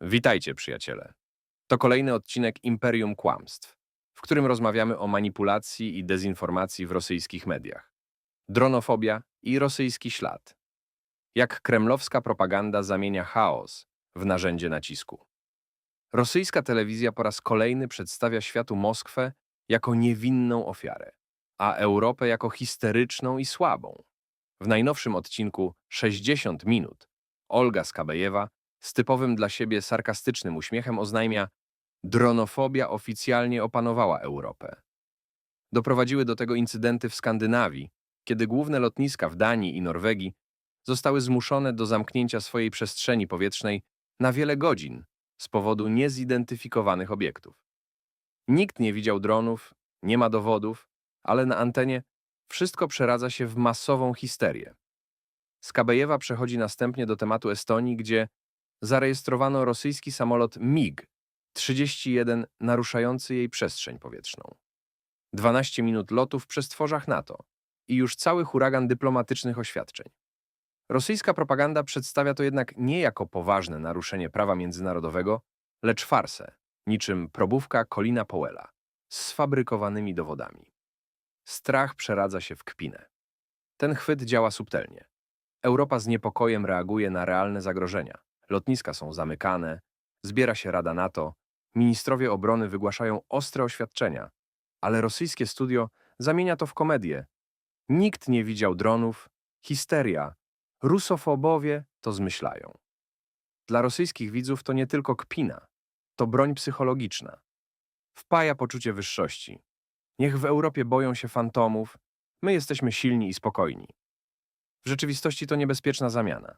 Witajcie, przyjaciele. To kolejny odcinek Imperium Kłamstw, w którym rozmawiamy o manipulacji i dezinformacji w rosyjskich mediach. Dronofobia i rosyjski ślad. Jak kremlowska propaganda zamienia chaos w narzędzie nacisku. Rosyjska telewizja po raz kolejny przedstawia światu Moskwę jako niewinną ofiarę, a Europę jako histeryczną i słabą. W najnowszym odcinku 60 minut Olga Skabejewa z typowym dla siebie sarkastycznym uśmiechem oznajmia dronofobia oficjalnie opanowała Europę. Doprowadziły do tego incydenty w Skandynawii, kiedy główne lotniska w Danii i Norwegii zostały zmuszone do zamknięcia swojej przestrzeni powietrznej na wiele godzin z powodu niezidentyfikowanych obiektów. Nikt nie widział dronów, nie ma dowodów, ale na antenie wszystko przeradza się w masową histerię. Skabejewa przechodzi następnie do tematu Estonii, gdzie zarejestrowano rosyjski samolot MiG-31 naruszający jej przestrzeń powietrzną. 12 minut lotu w przestworzach NATO i już cały huragan dyplomatycznych oświadczeń. Rosyjska propaganda przedstawia to jednak nie jako poważne naruszenie prawa międzynarodowego, lecz farsę, niczym probówka Colina Powella, z sfabrykowanymi dowodami. Strach przeradza się w kpinę. Ten chwyt działa subtelnie. Europa z niepokojem reaguje na realne zagrożenia. Lotniska są zamykane, zbiera się Rada NATO, ministrowie obrony wygłaszają ostre oświadczenia, ale rosyjskie studio zamienia to w komedię. Nikt nie widział dronów, histeria, rusofobowie to zmyślają. Dla rosyjskich widzów to nie tylko kpina, to broń psychologiczna. Wpaja poczucie wyższości. Niech w Europie boją się fantomów, my jesteśmy silni i spokojni. W rzeczywistości to niebezpieczna zamiana.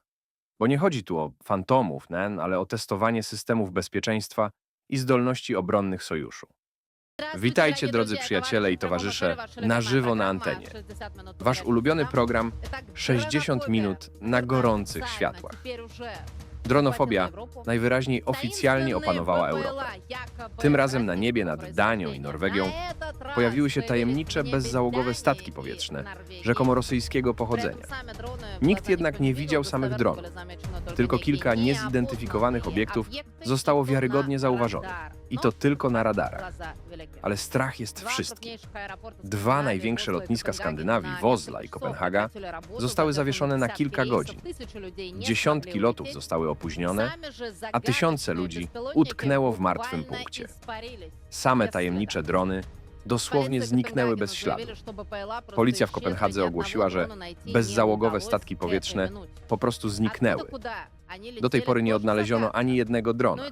Bo nie chodzi tu o fantomów, nen, ale o testowanie systemów bezpieczeństwa i zdolności obronnych sojuszu. Witajcie, drodzy przyjaciele i towarzysze, na żywo na antenie. Wasz ulubiony program 60 minut na gorących światłach. Dronofobia najwyraźniej oficjalnie opanowała Europę. Tym razem na niebie nad Danią i Norwegią pojawiły się tajemnicze, bezzałogowe statki powietrzne, rzekomo rosyjskiego pochodzenia. Nikt jednak nie widział samych dronów, tylko kilka niezidentyfikowanych obiektów zostało wiarygodnie zauważonych. I to tylko na radarach. Ale strach jest wszystkim. Dwa największe lotniska Skandynawii, Wozla i Kopenhaga, zostały zawieszone na kilka godzin. Dziesiątki lotów zostały opóźnione, a tysiące ludzi utknęło w martwym punkcie. Same tajemnicze drony dosłownie zniknęły bez śladu. Policja w Kopenhadze ogłosiła, że bezzałogowe statki powietrzne po prostu zniknęły. Do tej pory nie odnaleziono ani jednego drona.